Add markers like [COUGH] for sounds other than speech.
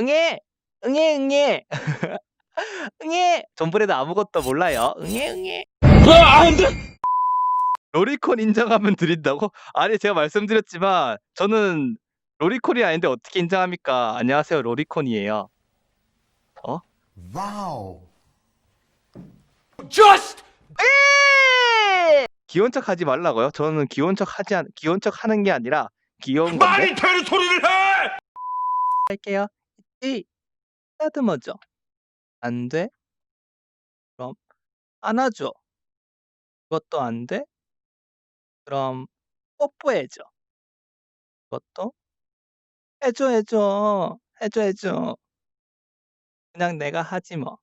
응애, 응애, 응애. [LAUGHS] 응애. 전번에도 아무것도 몰라요. 응애, 응애. 로리콘 인정하면 드린다고? 아니 제가 말씀드렸지만 저는 로리콘이 아닌데 어떻게 인정합니까? 안녕하세요 로리콘이에요. 와우. 귀여운 척 하지 말라고요? 저는 귀여운 척 하지 않, 귀여운 척 하는 게 아니라 귀여운 건데 되는 소리를 해! 할게요. 이 따듬어줘. 안 돼? 그럼 안아줘. 그것도 안 돼? 그럼 뽀뽀해줘. 그것도 해줘 해줘 해줘 해줘. 그냥 내가 하지 뭐.